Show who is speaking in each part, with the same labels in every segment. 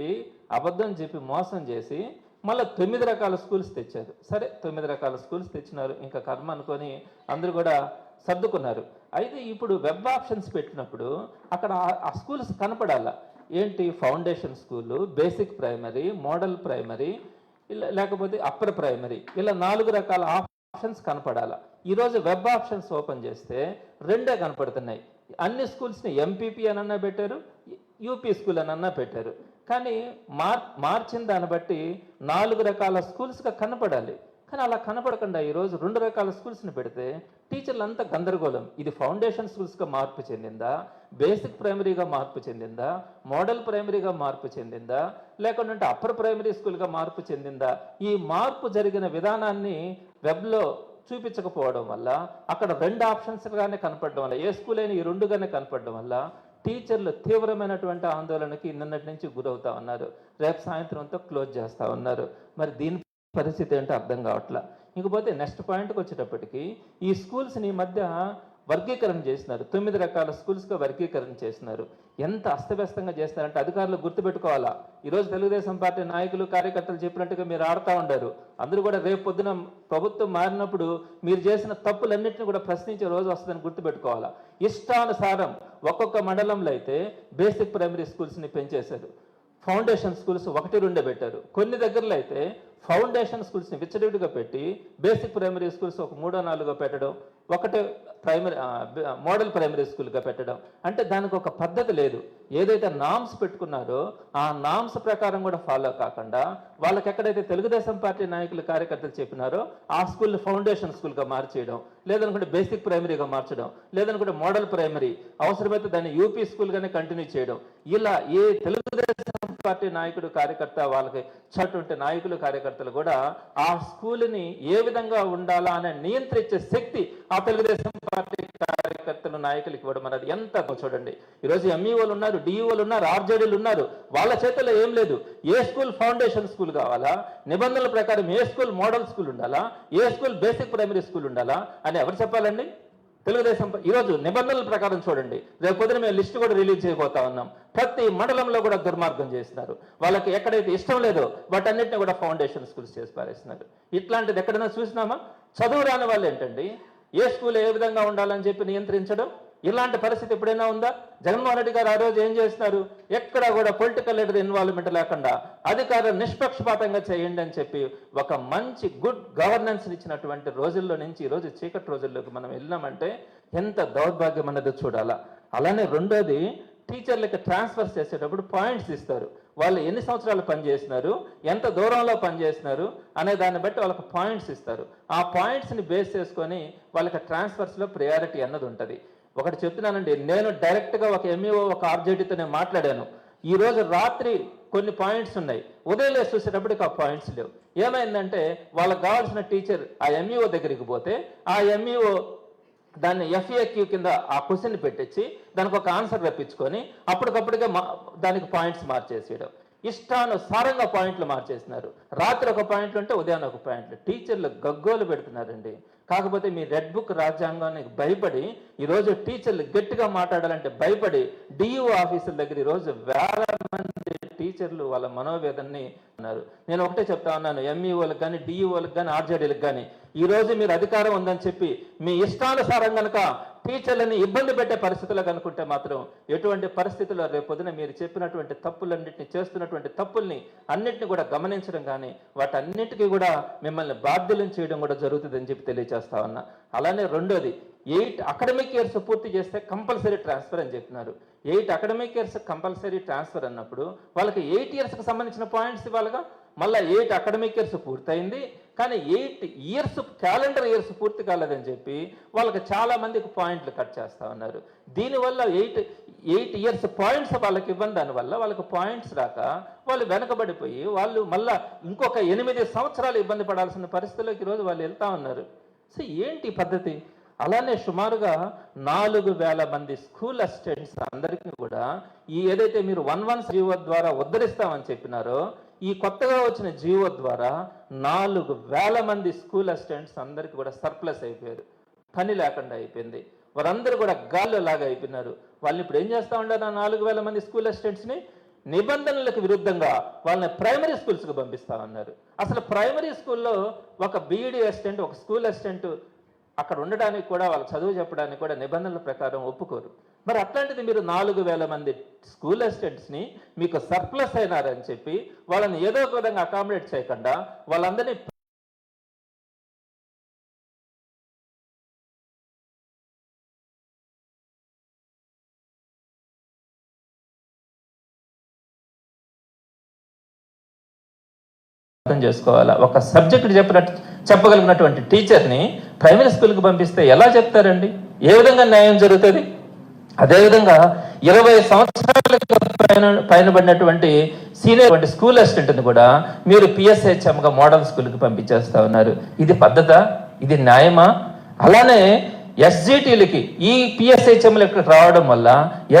Speaker 1: చెప్పి అబద్ధం చెప్పి మోసం చేసి మళ్ళీ తొమ్మిది రకాల స్కూల్స్ తెచ్చారు. సరే తొమ్మిది రకాల స్కూల్స్ తెచ్చినారు. ఇంకా కర్మ అనుకొని అందరూ కూడా సర్దుకున్నారు. అయితే ఇప్పుడు వెబ్ ఆప్షన్స్ పెట్టినప్పుడు అక్కడ ఆ- స్కూల్స్ కనపడాల? ఏంటి? Foundation school basic primary model primary ఇలా లేకపోతే అప్పర్ ప్రైమరీ ఇలా నాలుగు రకాల ఆప్షన్స్ కనపడాల? ఈరోజు వెబ్ ఆప్షన్స్ ఓపెన్ చేస్తే రెండే కనపడుతున్నాయి. అన్ని స్కూల్స్ని ఎంపీపీ అనన్నా పెట్టారు యూపీ స్కూల్ అనన్నా పెట్టారు. కానీ మార్ మార్చిన దాన్ని బట్టి నాలుగు రకాల స్కూల్స్గా కనపడాలి. కానీ అలా కనపడకుండా ఈరోజు రెండు రకాల స్కూల్స్ని పెడితే టీచర్లు అంతా గందరగోళం. ఇది ఫౌండేషన్ స్కూల్స్గా మార్పు చెందిందా? బేసిక్ ప్రైమరీగా మార్పు చెందిందా? మోడల్ ప్రైమరీగా మార్పు చెందిందా? లేకుంటే అప్పర్ ప్రైమరీ స్కూల్గా మార్పు చెందిందా? ఈ మార్పు జరిగిన విధానాన్ని వెబ్లో చూపించకపోవడం వల్ల అక్కడ రెండు ఆప్షన్స్గానే కనపడడం వల్ల ఏ స్కూల్ అయినా ఈ రెండుగానే కనపడడం వల్ల టీచర్లు తీవ్రమైనటువంటి ఆందోళనకి నిన్నటి నుంచి గురవుతా ఉన్నారు. రేపు సాయంత్రంతో క్లోజ్ చేస్తూ ఉన్నారు. మరి దీని పరిస్థితి ఏంటో అర్థం కావట్లా. ఇంకపోతే నెక్స్ట్ పాయింట్కి వచ్చేటప్పటికి ఈ స్కూల్స్ని ఈ మధ్య వర్గీకరణ చేసినారు. తొమ్మిది రకాల స్కూల్స్గా వర్గీకరణ చేసినారు. ఎంత అస్తవ్యస్తంగా చేస్తున్నారంటే అధికారులు గుర్తుపెట్టుకోవాలా? ఈరోజు తెలుగుదేశం పార్టీ నాయకులు కార్యకర్తలు చెప్పినట్టుగా మీరు ఆడుతూ ఉండారు. అందరూ కూడా రేపు పొద్దున ప్రభుత్వం మారినప్పుడు మీరు చేసిన తప్పులన్నింటినీ కూడా ప్రశ్నించే రోజు వస్తుందని గుర్తుపెట్టుకోవాలా? ఇష్టానుసారం ఒక్కొక్క మండలంలో అయితే బేసిక్ ప్రైమరీ స్కూల్స్ని పెంచేశారు. ఫౌండేషన్ స్కూల్స్ ఒకటి రెండే పెట్టారు. కొన్ని దగ్గరలో అయితే ఫౌండేషన్ స్కూల్స్ని విచ్చడివిడిగా పెట్టి బేసిక్ ప్రైమరీ స్కూల్స్ ఒక మూడో నాలుగో పెట్టడం ఒకటే ప్రైమరీ మోడల్ ప్రైమరీ స్కూల్గా పెట్టడం. అంటే దానికి ఒక పద్ధతి లేదు. ఏదైతే నామ్స్ పెట్టుకున్నారో ఆ నామ్స్ ప్రకారం కూడా ఫాలో కాకుండా వాళ్ళకి ఎక్కడైతే తెలుగుదేశం పార్టీ నాయకులు కార్యకర్తలు చెప్పినారో ఆ స్కూల్ని ఫౌండేషన్ స్కూల్గా మార్చేయడం లేదనుకుంటే బేసిక్ ప్రైమరీగా మార్చడం లేదనుకుంటే మోడల్ ప్రైమరీ అవసరమైతే దాన్ని యూపీ స్కూల్గానే కంటిన్యూ చేయడం. ఇలా ఏ తెలుగుదేశం పార్టీ నాయకుడు కార్యకర్త వాళ్ళకి చటుంటే నాయకులు కార్యకర్తలు కూడా ఆ స్కూల్ని ఏ విధంగా ఉండాలా అని నియంత్రించే శక్తి ఆ తెలుగుదేశం పార్టీ కార్యకర్తలు నాయకులకి ఇవ్వడం అన్నది ఎంత చూడండి. ఈరోజు ఎంఈఓలు ఉన్నారు డిఈఓలు ఉన్నారు ఆర్జేడీలు ఉన్నారు. వాళ్ళ చేతిలో ఏం లేదు. ఏ స్కూల్ ఫౌండేషన్ స్కూల్ కావాలా? నిబంధనల ప్రకారం ఏ స్కూల్ మోడల్ స్కూల్ ఉండాలా? ఏ స్కూల్ బేసిక్ ప్రైమరీ స్కూల్ ఉండాలా? అని ఎవరు చెప్పాలండి? తెలుగుదేశం ఈరోజు నిబంధనల ప్రకారం చూడండి. రేపు పొద్దున మేము లిస్ట్ కూడా రిలీజ్ చేయబోతా ఉన్నాం. ప్రతి మండలంలో కూడా దుర్మార్గం చేస్తున్నారు. వాళ్ళకి ఎక్కడైతే ఇష్టం లేదో వాటన్నిటిని కూడా ఫౌండేషన్ స్కూల్స్ చేసి పారేస్తున్నారు. ఇట్లాంటిది ఎక్కడైనా చూసినామా? చదువు రాని వాళ్ళు ఏంటండి? ఏ స్కూల్ ఏ విధంగా ఉండాలని చెప్పి నియంత్రించడం? ఇలాంటి పరిస్థితి ఎప్పుడైనా ఉందా? జగన్మోహన్ రెడ్డి గారు ఆ రోజు ఏం చేస్తున్నారు? ఎక్కడ కూడా పొలిటికల్ లీడర్ ఇన్వాల్వ్మెంట్ లేకుండా అధికారులు నిష్పక్షపాతంగా చేయండి అని చెప్పి ఒక మంచి గుడ్ గవర్నెన్స్ ఇచ్చినటువంటి రోజుల్లో నుంచి ఈ రోజు చీకటి రోజుల్లోకి మనం వెళ్ళినామంటే ఎంత దౌర్భాగ్యం అన్నది చూడాలా. అలానే రెండోది టీచర్లకి ట్రాన్స్ఫర్ చేసేటప్పుడు పాయింట్స్ ఇస్తారు. వాళ్ళు ఎన్ని సంవత్సరాలు పనిచేసినారు ఎంత దూరంలో పనిచేసినారు అనే దాన్ని బట్టి వాళ్ళకి పాయింట్స్ ఇస్తారు. ఆ పాయింట్స్ని బేస్ చేసుకొని వాళ్ళకి ట్రాన్స్ఫర్స్లో ప్రయారిటీ అన్నది ఉంటుంది. ఒకటి చెప్తున్నానండి. నేను డైరెక్ట్గా ఒక ఎంఈఓ ఒక ఆర్జేడీతో నేను మాట్లాడాను. ఈరోజు రాత్రి కొన్ని పాయింట్స్ ఉన్నాయి. ఉదయం లేసి చూసేటప్పటికి ఆ పాయింట్స్ లేవు. ఏమైందంటే వాళ్ళకి కావాల్సిన టీచర్ ఆ ఎంఈఓ దగ్గరికి పోతే ఆ ఎంఈఓ దాన్ని ఎఫ్ఏక్యూ కింద ఆ క్వశ్చన్ పెట్టించి దానికి ఒక ఆన్సర్ రప్పించుకొని అప్పటికప్పుడుగా మా దానికి పాయింట్స్ మార్చేసేయడం. ఇష్టానుసారంగా పాయింట్లు మార్చేసినారు రాత్రి ఒక పాయింట్లు ఉంటే ఉదయాన్నే ఒక పాయింట్లు. టీచర్లు గగ్గోలు పెడుతున్నారండి. కాకపోతే మీ రెడ్ బుక్ రాజ్యాంగానికి భయపడి ఈరోజు టీచర్లు గట్టిగా మాట్లాడాలంటే భయపడి డిఈఓ ఆఫీసుల దగ్గర ఈరోజు వేల మంది టీచర్లు వాళ్ళ మనోవేదనని అన్నారు. నేను ఒకటే చెప్తా ఉన్నాను ఎంఈఓలకు కానీ డిఈఓలకు కానీ ఆర్జేడీలకు కానీ ఈరోజు మీరు అధికారం ఉందని చెప్పి మీ ఇష్టానుసారం కనుక టీచర్లని ఇబ్బంది పెట్టే పరిస్థితులు కనుకుంటే మాత్రం ఎటువంటి పరిస్థితుల్లో రేపొద్దున మీరు చెప్పినటువంటి తప్పులన్నింటినీ చేస్తున్నటువంటి తప్పుల్ని అన్నిటిని కూడా గమనించడం కానీ వాటన్నిటికీ కూడా మిమ్మల్ని బాధ్యులను చేయడం కూడా జరుగుతుందని చెప్పి తెలియజేస్తా ఉన్నా. అలానే రెండోది ఎయిట్ అకాడమిక్ ఇయర్స్ పూర్తి చేస్తే కంపల్సరీ ట్రాన్స్ఫర్ అని చెప్పినారు. Eight academic years compulsory transfer అన్నప్పుడు వాళ్ళకి ఎయిట్ ఇయర్స్కి సంబంధించిన పాయింట్స్ ఇవ్వాలిగా. మళ్ళీ ఎయిట్ అకాడమిక్ ఇయర్స్ పూర్తయింది. కానీ ఎయిట్ ఇయర్స్ క్యాలెండర్ ఇయర్స్ పూర్తి కాలేదని చెప్పి వాళ్ళకి చాలా మందికి పాయింట్లు కట్ చేస్తా ఉన్నారు. దీనివల్ల ఎయిట్ ఎయిట్ ఇయర్స్ పాయింట్స్ వాళ్ళకి ఇవ్వని దానివల్ల వాళ్ళకి పాయింట్స్ రాక వాళ్ళు వెనకబడిపోయి వాళ్ళు మళ్ళా ఇంకొక ఎనిమిది సంవత్సరాలు ఇబ్బంది పడాల్సిన పరిస్థితిలోకి ఈరోజు వాళ్ళు వెళ్తా ఉన్నారు. సో ఏంటి పద్ధతి? అలానే సుమారుగా నాలుగు వేల మంది స్కూల్ అసిస్టెంట్స్ అందరికీ కూడా ఈ ఏదైతే మీరు వన్ వన్ జీవో ద్వారా ఉద్ధరిస్తామని చెప్పినారో ఈ కొత్తగా వచ్చిన జీవో ద్వారా నాలుగు వేల మంది స్కూల్ అసిస్టెంట్స్ అందరికీ కూడా సర్ప్లస్ అయిపోయారు. పని లేకుండా అయిపోయింది. వారందరూ కూడా గాల్లో లాగా అయిపోయినారు. వాళ్ళని ఇప్పుడు ఏం చేస్తా ఉండారు ఆ నాలుగు వేల మంది స్కూల్ అసిస్టెంట్స్ని? నిబంధనలకు విరుద్ధంగా వాళ్ళని ప్రైమరీ స్కూల్స్కి పంపిస్తా ఉన్నారు. అసలు ప్రైమరీ స్కూల్లో ఒక బీఈడి అసిస్టెంట్ ఒక స్కూల్ అసిస్టెంట్ అక్కడ ఉండడానికి కూడా వాళ్ళ చదువు చెప్పడానికి కూడా నిబంధనల ప్రకారం ఒప్పుకోరు. మరి అట్లాంటిది మీరు నాలుగు వేల మంది స్కూల్ అసిస్టెంట్స్ని మీకు సర్ప్లస్ అయినారని చెప్పి వాళ్ళని ఏదో ఒక విధంగా అకామిడేట్ చేయకుండా వాళ్ళందరినీ అర్థం చేసుకోవాలా? ఒక సబ్జెక్ట్ చెప్పినట్టు చెప్పగలిగినటువంటి టీచర్ని ప్రైమరీ స్కూల్కి పంపిస్తే ఎలా చెప్తారండి? ఏ విధంగా న్యాయం జరుగుతుంది? అదేవిధంగా ఇరవై సంవత్సరాల పైన పైనబడినటువంటి సీనియర్ వంటి స్కూల్ అసిస్టెంట్ని కూడా మీరు పిఎస్హెచ్ఎంగా మోడల్ స్కూల్కి పంపించేస్తా ఉన్నారు. ఇది పద్ధత? ఇది న్యాయమా? అలానే ఎస్జిటీలకి ఈ పిఎస్హెచ్ఎంలకు రావడం వల్ల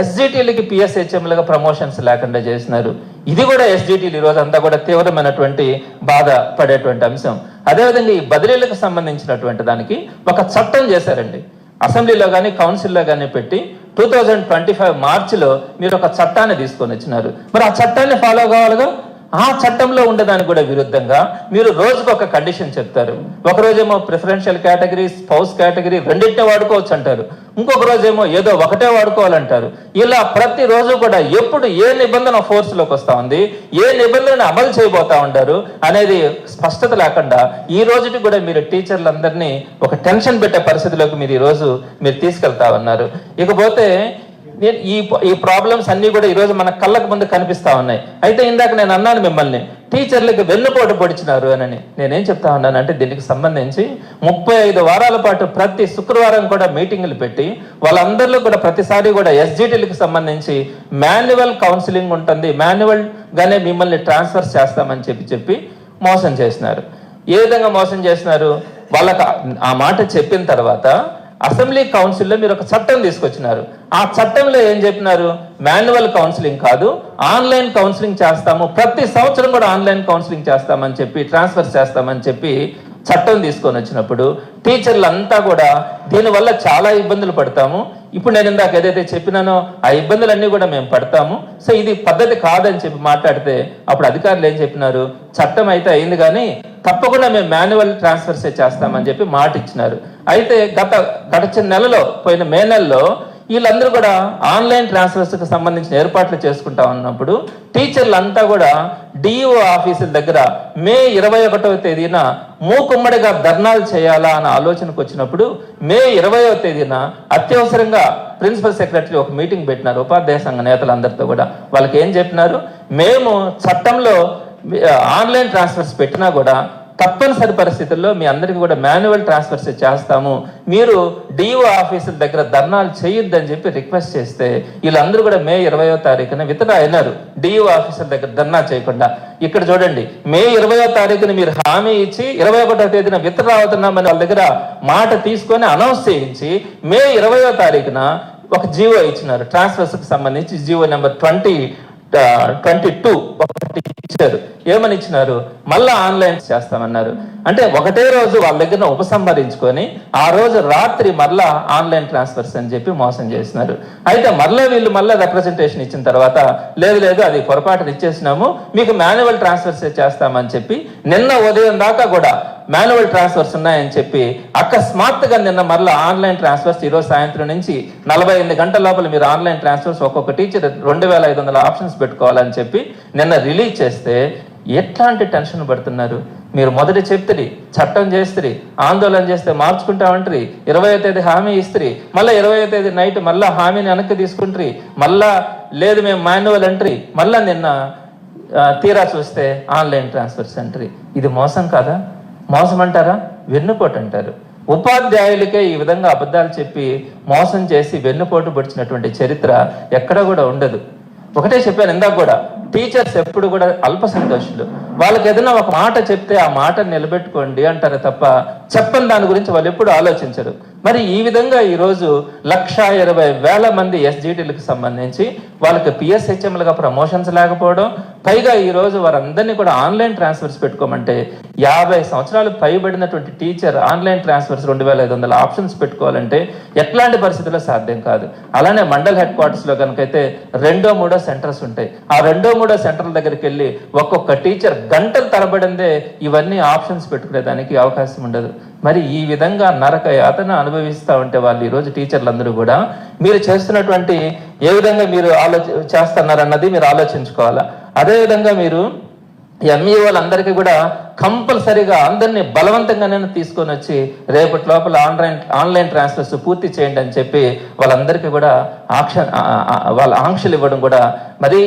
Speaker 1: ఎస్జిటీలకి పిఎస్హెచ్ఎంలుగా ప్రమోషన్స్ లేకుండా చేసినారు. ఇది కూడా ఎస్జిటీలు ఈరోజు అంతా కూడా తీవ్రమైనటువంటి బాధ పడేటువంటి అంశం. అదేవిధంగా ఈ బదిలీలకు సంబంధించినటువంటి దానికి ఒక చట్టం చేశారండి. అసెంబ్లీలో కానీ కౌన్సిల్లో కానీ పెట్టి టూ థౌజండ్ ట్వంటీ ఫైవ్ మార్చిలో మీరు ఒక చట్టాన్ని తీసుకొని వచ్చినారు. మరి ఆ చట్టాన్ని ఫాలో కావాలిగా? ఆ చట్టంలో ఉండేదానికి కూడా విరుద్ధంగా మీరు రోజుకు ఒక కండిషన్ చెప్తారు. ఒక రోజేమో ప్రిఫరెన్షియల్ కేటగిరీ స్పౌస్ కేటగిరీ రెండింటినే వాడుకోవచ్చు అంటారు. ఇంకొక రోజేమో ఏదో ఒకటే వాడుకోవాలంటారు. ఇలా ప్రతి రోజు కూడా ఎప్పుడు ఏ నిబంధన ఫోర్స్లోకి వస్తూ ఉంది ఏ నిబంధన అమలు చేయబోతా ఉంటారు అనేది స్పష్టత లేకుండా ఈ రోజుకి కూడా మీరు టీచర్లందరినీ ఒక టెన్షన్ పెట్టే పరిస్థితిలోకి మీరు ఈ రోజు మీరు తీసుకెళ్తా ఉన్నారు. ఇకపోతే నేను ఈ ఈ ప్రాబ్లమ్స్ అన్నీ కూడా ఈరోజు మన కళ్ళకు ముందు కనిపిస్తా ఉన్నాయి. అయితే ఇందాక నేను అన్నాను మిమ్మల్ని టీచర్లకు వెన్నుపోటు పొడిచినారు అని నేనేం చెప్తా ఉన్నానంటే దీనికి సంబంధించి ముప్పై ఐదు వారాల పాటు ప్రతి శుక్రవారం కూడా మీటింగులు పెట్టి వాళ్ళందరిలో కూడా ప్రతిసారి కూడా ఎస్జిటీలకు సంబంధించి మాన్యువల్ కౌన్సిలింగ్ ఉంటుంది. మాన్యువల్ గానే మిమ్మల్ని ట్రాన్స్ఫర్ చేస్తామని చెప్పి చెప్పి మోసం చేసినారు. ఏ విధంగా మోసం చేసినారు? వాళ్ళకు ఆ మాట చెప్పిన తర్వాత అసెంబ్లీ కౌన్సిల్లో మీరు ఒక చట్టం తీసుకొచ్చినారు. ఆ చట్టంలో ఏం చెప్పినారు? మాన్యువల్ కౌన్సిలింగ్ కాదు ఆన్లైన్ కౌన్సిలింగ్ చేస్తాము. ప్రతి సంవత్సరం కూడా ఆన్లైన్ కౌన్సిలింగ్ చేస్తామని చెప్పి ట్రాన్స్ఫర్ చేస్తామని చెప్పి చట్టం తీసుకొని వచ్చినప్పుడు టీచర్లు అంతా కూడా దీనివల్ల చాలా ఇబ్బందులు పడతాము. ఇప్పుడు నేను ఇందాక ఏదైతే చెప్పినానో ఆ ఇబ్బందులన్నీ కూడా మేము పడతాము. సో ఇది పద్ధతి కాదని చెప్పి మాట్లాడితే అప్పుడు అధికారులు ఏం చెప్పినారు? చట్టం అయితే అయింది కానీ తప్పకుండా మేము మాన్యువల్ ట్రాన్స్ఫర్సే చేస్తామని చెప్పి మాట ఇచ్చినారు అయితే గత గడిచిన నెలలో పోయిన మే నెలలో వీళ్ళందరూ కూడా ఆన్లైన్ ట్రాన్స్ఫర్స్కి సంబంధించిన ఏర్పాట్లు చేసుకుంటా ఉన్నప్పుడు టీచర్లు అంతా కూడా డిఈఓ ఆఫీసుల దగ్గర మే ఇరవై ఒకటవ తేదీన మూకుమ్మడిగా ధర్నాలు చేయాలా అన్న ఆలోచనకు వచ్చినప్పుడు మే ఇరవైవ తేదీన అత్యవసరంగా ప్రిన్సిపల్ సెక్రటరీ ఒక మీటింగ్ పెట్టినారు. ఉపాధ్యాయ సంఘ నేతలందరితో కూడా. వాళ్ళకి ఏం చెప్పినారు? మేము చట్టంలో ఆన్లైన్ ట్రాన్స్ఫర్స్ పెట్టినా కూడా తప్పనిసరి పరిస్థితుల్లో మీ అందరికీ కూడా మాన్యువల్ ట్రాన్స్ఫర్స్ చేస్తాము. మీరు డిఓ ఆఫీసుల దగ్గర ధర్నాలు చేయొద్దని చెప్పి రిక్వెస్ట్ చేస్తే వీళ్ళందరూ కూడా మే ఇరవయో తారీఖున వితడ అయినారు. డిఓ ఆఫీసుల దగ్గర ధర్నా చేయకుండా. ఇక్కడ చూడండి మే ఇరవయో తారీఖున మీరు హామీ ఇచ్చి ఇరవై ఒకటో తేదీన విత్డ్రా అవుతున్నామని వాళ్ళ దగ్గర మాట తీసుకొని అనౌన్స్ చేయించి మే ఇరవయో తారీఖున ఒక జీవో ఇచ్చినారు. ట్రాన్స్ఫర్స్ సంబంధించి GO number twenty twenty two ఒకటి ఇచ్చారు. ఏమని ఇచ్చినారు? మళ్ళా ఆన్లైన్ చేస్తామన్నారు అంటే ఒకటే రోజు వాళ్ళ దగ్గర ఉపసంహరించుకొని ఆ రోజు రాత్రి మళ్ళా ఆన్లైన్ ట్రాన్స్ఫర్స్ అని చెప్పి మోసం చేసినారు. అయితే మళ్ళీ వీళ్ళు మళ్ళీ రిప్రజెంటేషన్ ఇచ్చిన తర్వాత లేదు లేదు అది పొరపాటున ఇచ్చేసినాము మీకు మాన్యువల్ ట్రాన్స్ఫర్స్ చేస్తామని చెప్పి నిన్న ఉదయం దాకా కూడా మాన్యువల్ ట్రాన్స్ఫర్స్ ఉన్నాయని చెప్పి అకస్మాత్తుగా నిన్న మరలా ఆన్లైన్ ట్రాన్స్ఫర్స్ ఈరోజు సాయంత్రం నుంచి నలభై ఎనిమిది గంటల లోపల మీరు ఆన్లైన్ ట్రాన్స్ఫర్స్ ఒక్కొక్క టీచర్ రెండు వేల ఐదు వందల ఆప్షన్స్ పెట్టుకోవాలని చెప్పి నిన్న రిలీజ్ చేస్తే ఎట్లాంటి టెన్షన్ పడుతున్నారు? మీరు మొదట చెప్తుంది చట్టం చేస్తుంది ఆందోళన చేస్తే మార్చుకుంటామంటారు ఇరవై తేదీ హామీ ఇస్తుంది మళ్ళీ ఇరవై తేదీ నైట్ మళ్ళా హామీని వెనక్కి తీసుకుంటారు మళ్ళా లేదు మేము మాన్యువల్ ఎంట్రీ మళ్ళా నిన్న తీరా చూస్తే ఆన్లైన్ ట్రాన్స్ఫర్ సెంటర్. ఇది మోసం కాదా? మోసం అంటారా వెన్నుపోటు అంటారు. ఉపాధ్యాయులకే ఈ విధంగా అబద్ధాలు చెప్పి మోసం చేసి వెన్నుపోటు పొడిచినటువంటి చరిత్ర ఎక్కడ కూడా ఉండదు. ఒకటే చెప్పాను ఇందాక కూడా టీచర్స్ ఎప్పుడు కూడా అల్ప సంతోషులు వాళ్ళకి ఏదైనా ఒక మాట చెప్తే ఆ మాట నిలబెట్టుకోండి అంటారు తప్ప చెప్పని దాని గురించి వాళ్ళు ఎప్పుడు ఆలోచించరు. మరి ఈ విధంగా ఈరోజు లక్ష ఇరవై వేల మంది ఎస్జిటీలకు సంబంధించి వాళ్ళకి పిఎస్హెచ్ఎంలుగా ప్రమోషన్స్ లేకపోవడం పైగా ఈ రోజు వారందరినీ కూడా ఆన్లైన్ ట్రాన్స్ఫర్స్ పెట్టుకోమంటే యాభై సంవత్సరాలు పైబడినటువంటి టీచర్ ఆన్లైన్ ట్రాన్స్ఫర్స్ రెండు వేల ఐదు వందల ఆప్షన్స్ పెట్టుకోవాలంటే ఎట్లాంటి పరిస్థితుల్లో సాధ్యం కాదు. అలానే మండల్ హెడ్ క్వార్టర్స్లో కనుకైతే రెండో మూడో సెంటర్స్ ఉంటాయి. ఆ రెండో మూడో సెంటర్ల దగ్గరికి వెళ్ళి ఒక్కొక్క టీచర్ గంటలు తరబడిందే ఇవన్నీ ఆప్షన్స్ పెట్టుకునేదానికి అవకాశం ఉండదు. మరి ఈ విధంగా నరక యాతన అనుభవిస్తూ ఉంటే వాళ్ళు ఈరోజు టీచర్లందరూ కూడా మీరు చేస్తున్నటువంటి ఏ విధంగా మీరు ఆలోచ చేస్తున్నారన్నది మీరు ఆలోచించుకోవాలా? అదేవిధంగా మీరు ఎంఈ వాళ్ళందరికీ కూడా కంపల్సరీగా అందరినీ బలవంతంగానే తీసుకొని వచ్చి రేపటి లోపల ఆన్లైన్ ఆన్లైన్ ట్రాన్స్ఫర్స్ పూర్తి చేయండి అని చెప్పి వాళ్ళందరికీ కూడా ఆక్ష వాళ్ళ ఆంక్షలు ఇవ్వడం కూడా మరి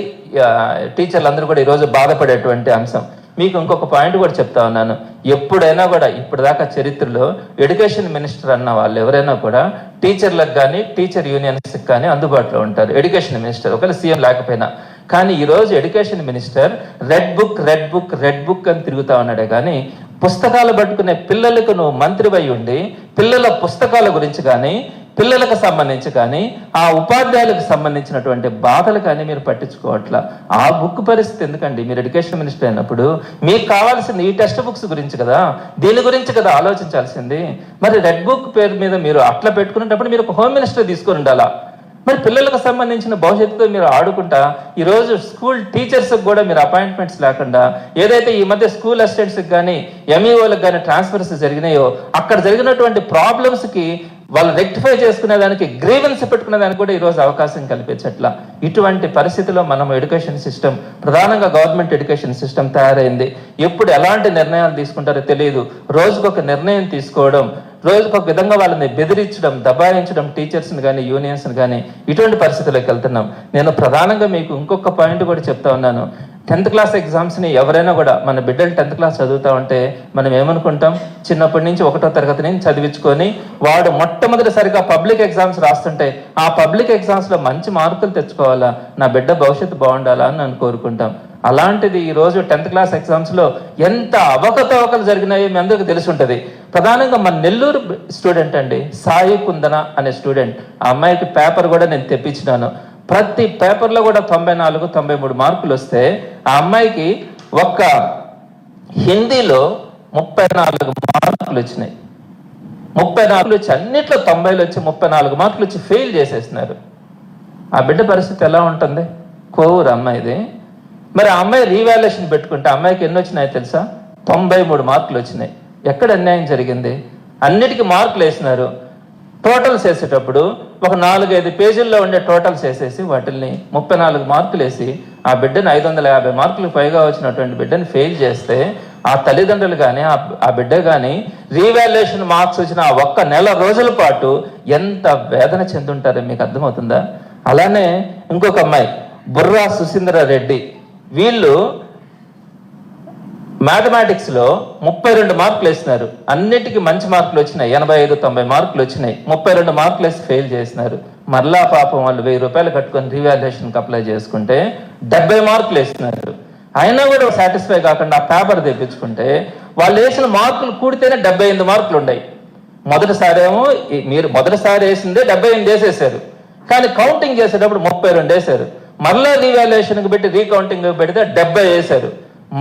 Speaker 1: టీచర్లందరూ కూడా ఈరోజు బాధపడేటువంటి అంశం. మీకు ఇంకొక పాయింట్ కూడా చెప్తా ఉన్నాను. ఎప్పుడైనా కూడా ఇప్పటిదాకా చరిత్రలో ఎడ్యుకేషన్ మినిస్టర్ అన్న వాళ్ళు ఎవరైనా కూడా టీచర్లకు కానీ టీచర్ యూనియన్స్కి కానీ అందుబాటులో ఉంటారు. ఎడ్యుకేషన్ మినిస్టర్ ఒకవేళ సీఎం లేకపోయినా. కానీ ఈరోజు education minister red book red book red book అని తిరుగుతా ఉన్నాడే కానీ పుస్తకాలు పట్టుకునే పిల్లలకు నువ్వు మంత్రివై ఉండి పిల్లల పుస్తకాల గురించి కానీ పిల్లలకు సంబంధించి కానీ ఆ ఉపాధ్యాయులకు సంబంధించినటువంటి బాధలు కానీ మీరు పట్టించుకోవట్లా. ఆ బుక్ పరిస్థితి ఎందుకండి? మీరు ఎడ్యుకేషన్ మినిస్టర్ అయినప్పుడు మీకు కావాల్సింది ఈ టెక్స్ట్ బుక్స్ గురించి కదా? దీని గురించి కదా ఆలోచించాల్సింది? మరి రెడ్ బుక్ పేరు మీద మీరు అట్లా పెట్టుకునేటప్పుడు మీరు ఒక హోమ్ మినిస్టర్ తీసుకొని ఉండాలా? మరి పిల్లలకు సంబంధించిన భవిష్యత్తుతో మీరు ఆడుకుంటా ఈరోజు స్కూల్ టీచర్స్కి కూడా మీరు అపాయింట్మెంట్స్ లేకుండా ఏదైతే ఈ మధ్య స్కూల్ అసిస్టెంట్స్కి కానీ ఎంఈఓలకు కానీ ట్రాన్స్ఫర్స్ జరిగినాయో అక్కడ జరిగినటువంటి ప్రాబ్లమ్స్కి వాళ్ళు రెక్టిఫై చేసుకునే దానికి గ్రీవెన్స్ పెట్టుకునే దానికి కూడా ఈరోజు అవకాశం కల్పించట్ల. ఇటువంటి పరిస్థితిలో మనం ఎడ్యుకేషన్ సిస్టమ్ ప్రధానంగా గవర్నమెంట్ ఎడ్యుకేషన్ సిస్టమ్ తయారైంది. ఎప్పుడు ఎలాంటి నిర్ణయాలు తీసుకుంటారో తెలియదు రోజుకొక నిర్ణయం తీసుకోవడం రోజుకొక విధంగా వాళ్ళని బెదిరించడం దబాయించడం టీచర్స్ని కానీ యూనియన్స్ని కానీ ఇటువంటి పరిస్థితుల్లోకి వెళ్తున్నాం. నేను ప్రధానంగా మీకు ఇంకొక పాయింట్ కూడా చెప్తా ఉన్నాను. టెన్త్ క్లాస్ ఎగ్జామ్స్ని ఎవరైనా కూడా మన బిడ్డలు టెన్త్ క్లాస్ చదువుతా ఉంటే మనం ఏమనుకుంటాం? చిన్నప్పటి నుంచి ఒకటో తరగతి నుంచి చదివించుకొని వాడు మొట్టమొదటిసారిగా పబ్లిక్ ఎగ్జామ్స్ రాస్తుంటే ఆ పబ్లిక్ ఎగ్జామ్స్లో మంచి మార్కులు తెచ్చుకోవాలా? నా బిడ్డ భవిష్యత్తు బాగుండాలా అని నేను కోరుకుంటాం. అలాంటిది ఈరోజు టెన్త్ క్లాస్ ఎగ్జామ్స్లో ఎంత అవకతవకలు జరిగినాయో మీ అందరికీ తెలిసి ప్రధానంగా మన నెల్లూరు స్టూడెంట్ అండి సాయి కుందన అనే స్టూడెంట్. ఆ అమ్మాయికి పేపర్ కూడా నేను తెప్పించినాను. ప్రతి పేపర్లో కూడా తొంభై నాలుగు తొంభై మూడు మార్కులు వస్తే ఆ అమ్మాయికి ఒక్క హిందీలో ముప్పై నాలుగు మార్కులు వచ్చినాయి. ముప్పై నాలుగు వచ్చి అన్నిట్లో తొంభైలు వచ్చి ముప్పై నాలుగు మార్కులు వచ్చి ఫెయిల్ చేసేసినారు ఆ బిడ్డ పరిస్థితి ఎలా ఉంటుంది? కోరు అమ్మాయిది. మరి ఆ అమ్మాయి రీవాల్యుయేషన్ పెట్టుకుంటే అమ్మాయికి ఎన్ని వచ్చినాయో తెలుసా? తొంభై మూడు మార్కులు వచ్చినాయి ఎక్కడ అన్యాయం జరిగింది? అన్నిటికీ మార్కులు వేసినారు. టోటల్స్ వేసేటప్పుడు ఒక నాలుగైదు పేజీల్లో ఉండే టోటల్స్ వేసేసి వాటిల్ని ముప్పై నాలుగు మార్కులు వేసి ఆ బిడ్డని ఐదు వందల యాభై మార్కులకు పైగా వచ్చినటువంటి బిడ్డను ఫెయిల్ చేస్తే ఆ తల్లిదండ్రులు కానీ ఆ బిడ్డ కానీ రీవాల్యుయేషన్ మార్క్స్ వచ్చిన ఆ ఒక్క నెల రోజుల పాటు ఎంత వేదన చెందుంటారో మీకు అర్థమవుతుందా? అలానే ఇంకొక అమ్మాయి బుర్రా సుశీంద్ర రెడ్డి. వీళ్ళు మ్యాథమెటిక్స్లో ముప్పై రెండు మార్కులు వేసినారు. అన్నిటికీ మంచి మార్కులు వచ్చినాయి. ఎనభై ఐదు తొంభై మార్కులు వచ్చినాయి. ముప్పై రెండు మార్కులు వేసి ఫెయిల్ చేసినారు. మరలా పాపం వాళ్ళు వెయ్యి రూపాయలు కట్టుకొని రీవాల్యుయేషన్కి అప్లై చేసుకుంటే డెబ్బై మార్కులు వేసినారు. అయినా కూడా సాటిస్ఫై కాకుండా ఆ పేపర్ తెప్పించుకుంటే వాళ్ళు వేసిన మార్కులు కూడితేనే డెబ్బై ఎనిమిది మార్కులు ఉన్నాయి. మొదటిసారి ఏమో మీరు మొదటిసారి వేసిందే డెబ్బై ఎనిమిది వేసేసారు. కానీ కౌంటింగ్ చేసేటప్పుడు ముప్పై రెండు వేశారు మరలా రీవాల్యుయేషన్కి పెట్టి రీకౌంటింగ్ పెడితే డెబ్బై వేశారు.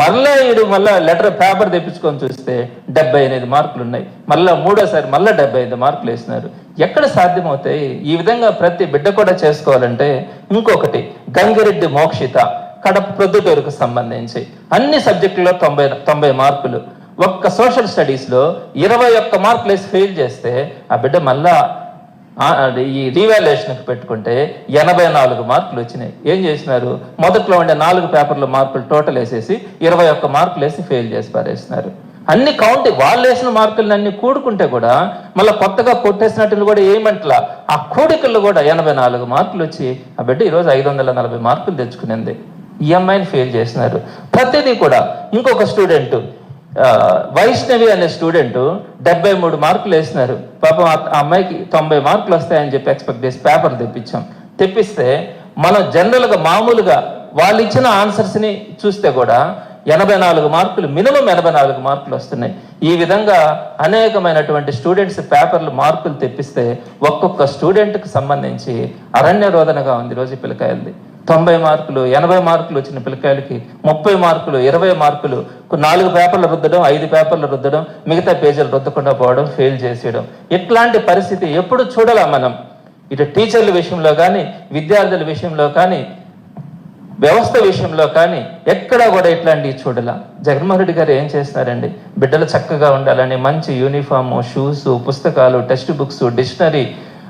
Speaker 1: మరలా ఈడు మళ్ళా లెటర్ పేపర్ తెప్పించుకొని చూస్తే డెబ్బై ఎనిమిది మార్కులు ఉన్నాయి. మళ్ళా మూడోసారి మళ్ళా డెబ్బై ఐదు మార్కులు వేసినారు. ఎక్కడ సాధ్యమవుతాయి? ఈ విధంగా ప్రతి బిడ్డ కూడా చేసుకోవాలంటే ఇంకొకటి గంగిరెడ్డి మోక్షిత కడప ప్రొద్దుటూరుకు సంబంధించి అన్ని సబ్జెక్టుల్లో తొంభై తొంభై మార్కులు. ఒక్క సోషల్ స్టడీస్లో ఇరవై ఒక్క మార్కులు వేసి ఫెయిల్ చేస్తే ఆ బిడ్డ మళ్ళా ఈ రీవాల్యుయేషన్కి పెట్టుకుంటే ఎనభై నాలుగు మార్కులు వచ్చినాయి. ఏం చేసినారు? మొదట్లో ఉండే నాలుగు పేపర్ల మార్కులు టోటల్ వేసేసి ఇరవై ఒక్క మార్కులు వేసి ఫెయిల్ చేసి పారేసినారు. అన్ని కౌంట్ వాళ్ళు వేసిన మార్కులను అన్ని కూడుకుంటే కూడా మళ్ళీ కొత్తగా కొట్టేసినట్లు కూడా ఏమంటలా? ఆ కూడికల్లో కూడా ఎనభై నాలుగు మార్కులు వచ్చి ఆ బిడ్డ ఈరోజు ఐదు వందల నలభై మార్కులు తెచ్చుకునింది. ఈ అమ్మాయిని ఫెయిల్ చేసినారు. ప్రతిదీ కూడా ఇంకొక స్టూడెంట్ వైష్ణవి అనే స్టూడెంట్ డెబ్బై మూడు మార్కులు వేసినారు. పాపం ఆ అమ్మాయికి తొంభై మార్కులు వస్తాయని చెప్పి ఎక్స్పెక్ట్ చేసి పేపర్ తెప్పించాం. తెప్పిస్తే మనం జనరల్గా మామూలుగా వాళ్ళు ఇచ్చిన ఆన్సర్స్ని చూస్తే కూడా ఎనభై నాలుగు మార్కులు మినిమం ఎనభై నాలుగు మార్కులు వస్తున్నాయి. ఈ విధంగా అనేకమైనటువంటి స్టూడెంట్స్ పేపర్లు మార్కులు తెప్పిస్తే ఒక్కొక్క స్టూడెంట్కి సంబంధించి అరణ్య రోదనగా ఉంది రోజు పిల్లకాయలది. తొంభై మార్కులు ఎనభై మార్కులు వచ్చిన పిల్లకాయలకి ముప్పై మార్కులు ఇరవై మార్కులు నాలుగు పేపర్లు రుద్దడం ఐదు పేపర్లు రుద్దడం మిగతా పేజీలు రుద్దకుండా పోవడం ఫెయిల్ చేసేయడం. ఇట్లాంటి పరిస్థితి ఎప్పుడు చూడాలా మనం. ఇటు టీచర్ల విషయంలో కానీ విద్యార్థుల విషయంలో కానీ వ్యవస్థ విషయంలో కానీ ఎక్కడా కూడా ఇట్లాంటివి చూడాల. జగన్మోహన్ రెడ్డి గారు ఏం చేస్తున్నారండి? బిడ్డలు చక్కగా ఉండాలని మంచి యూనిఫాము షూస్ పుస్తకాలు టెక్స్ట్ బుక్స్ డిక్షనరీ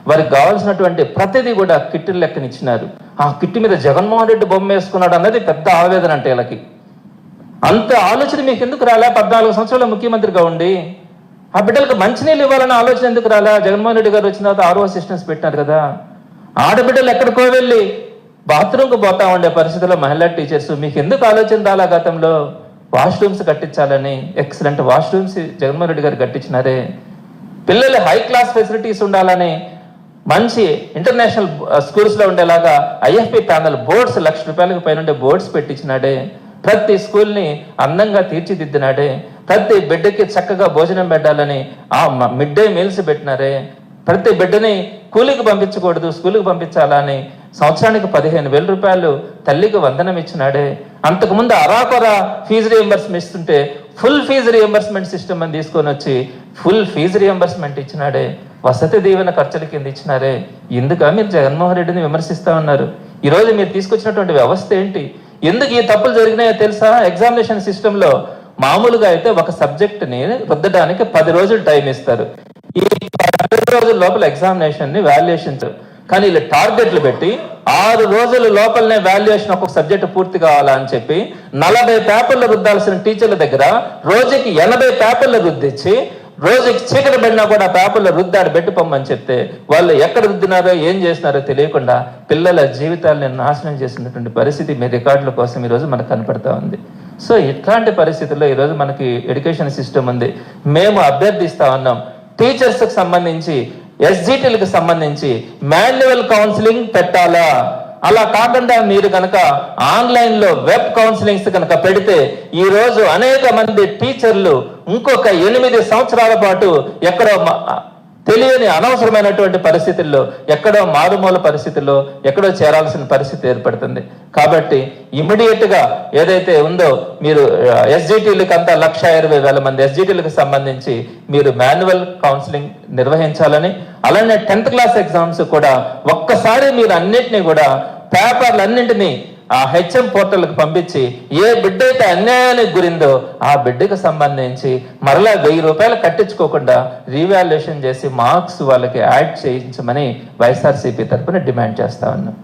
Speaker 1: వారికి కావాల్సినటువంటి ప్రతిదీ కూడా కిట్టు లెక్కన ఇచ్చినారు ఆ కిట్టు మీద జగన్మోహన్ రెడ్డి బొమ్మ వేసుకున్నాడు అన్నది పెద్ద ఆవేదన అంటే వీళ్ళకి. అంత ఆలోచన మీకు ఎందుకు రాలే? పద్నాలుగు సంవత్సరాల ముఖ్యమంత్రిగా ఉండి ఆ బిడ్డలకు మంచినీళ్ళు ఇవ్వాలన్న ఆలోచన ఎందుకు రాలే? జగన్మోహన్ రెడ్డి గారు వచ్చిన తర్వాత ఆరో అసిస్టెన్స్ పెట్టినారు కదా. ఆడబిడ్డలు ఎక్కడికో వెళ్ళి బాత్రూమ్కి పోతా ఉండే పరిస్థితుల్లో మహిళా టీచర్స్ మీకు ఎందుకు ఆలోచన రాలా గతంలో? వాష్రూమ్స్ కట్టించాలని ఎక్సలెంట్ వాష్రూమ్స్ జగన్మోహన్ రెడ్డి గారు కట్టించినారే. పిల్లలు హై క్లాస్ ఫెసిలిటీస్ ఉండాలని మంచి ఇంటర్నేషనల్ స్కూల్స్లో ఉండేలాగా ఐఎఫ్పి ప్యానల్ బోర్డ్స్ లక్ష రూపాయలకు పైన ఉండే బోర్డ్స్ పెట్టించినాడే. ప్రతి స్కూల్ని అందంగా తీర్చిదిద్దినాడే. ప్రతి బిడ్డకి చక్కగా భోజనం పెట్టాలని ఆ మిడ్ డే మీల్స్ పెట్టినారే. ప్రతి బిడ్డని కూలికి పంపించకూడదు స్కూల్కి పంపించాలని సంవత్సరానికి పదిహేను వేల రూపాయలు తల్లికి వందనం ఇచ్చినాడే. అంతకుముందు అరాకొర ఫీజు రియంబర్స్మెంట్ ఇస్తుంటే ఫుల్ ఫీజు రియంబర్స్మెంట్ సిస్టమ్ అని తీసుకొని వచ్చి full fee reimbursement ఇచ్చినాడే. Vasathi Deevena ఖర్చుల కింద ఇచ్చినారే. ఎందుక మీరు జగన్మోహన్ రెడ్డిని విమర్శిస్తా ఉన్నారు? ఈరోజు మీరు తీసుకొచ్చినటువంటి వ్యవస్థ ఏంటి? ఎందుకు ఈ తప్పులు జరిగినాయో తెలుసా? ఎగ్జామినేషన్ సిస్టంలో మామూలుగా అయితే ఒక సబ్జెక్ట్ని రుద్దడానికి పది రోజులు టైం ఇస్తారు. ఈ పది రోజుల లోపల ఎగ్జామినేషన్ని వాల్యుయేషన్ కానీ వీళ్ళు టార్గెట్లు పెట్టి ఆరు రోజుల లోపలనే వాల్యుయేషన్ ఒక్కొక్క సబ్జెక్ట్ పూర్తి కావాలా అని చెప్పి నలభై పేపర్లు రుద్దాల్సిన టీచర్ల దగ్గర రోజుకి ఎనభై పేపర్లు రుద్దిచ్చి రోజుకి చీకటి పడినా కూడా పేపర్లో రుద్దాడు పెట్టి పొమ్మని చెప్తే వాళ్ళు ఎక్కడ రుద్దినారో ఏం చేసినారో తెలియకుండా పిల్లల జీవితాలను నాశనం చేసినటువంటి పరిస్థితి మీ రికార్డుల కోసం ఈరోజు మనకు కనపడతా ఉంది. సో ఇట్లాంటి పరిస్థితుల్లో ఈరోజు మనకి ఎడ్యుకేషన్ సిస్టమ్ ఉంది. మేము అభ్యర్థిస్తా ఉన్నాం. టీచర్స్కి సంబంధించి ఎస్జిటీలకు సంబంధించి మాన్యువల్ కౌన్సిలింగ్ పెట్టాలా? అలా కాకుండా మీరు కనుక ఆన్లైన్లో వెబ్ కౌన్సిలింగ్స్ కనుక పెడితే ఈరోజు అనేక మంది టీచర్లు ఇంకొక ఎనిమిది సంవత్సరాల పాటు ఎక్కడో తెలియని అనవసరమైనటువంటి పరిస్థితుల్లో ఎక్కడో మారుమూల పరిస్థితుల్లో ఎక్కడో చేరాల్సిన పరిస్థితి ఏర్పడుతుంది. కాబట్టి ఇమీడియట్గా ఏదైతే ఉందో మీరు ఎస్జిటీలకు అంతా లక్ష ఇరవై వేల మంది ఎస్జిటీలకు సంబంధించి మీరు మాన్యువల్ కౌన్సిలింగ్ నిర్వహించాలని అలానే టెన్త్ క్లాస్ ఎగ్జామ్స్ కూడా ఒక్కసారి మీరు అన్నిటినీ కూడా పేపర్లు అన్నింటినీ ఆ హెచ్ఎం పోర్టల్కి పంపించి ఏ బిడ్డ అయితే అన్యాయానికి గురిందో ఆ బిడ్డకు సంబంధించి మరలా వెయ్యి రూపాయలు కట్టించుకోకుండా రీవాల్యుయేషన్ చేసి మార్క్స్ వాళ్ళకి యాడ్ చేయించమని వైఎస్ఆర్సీపీ తరఫున డిమాండ్ చేస్తా ఉన్నాం.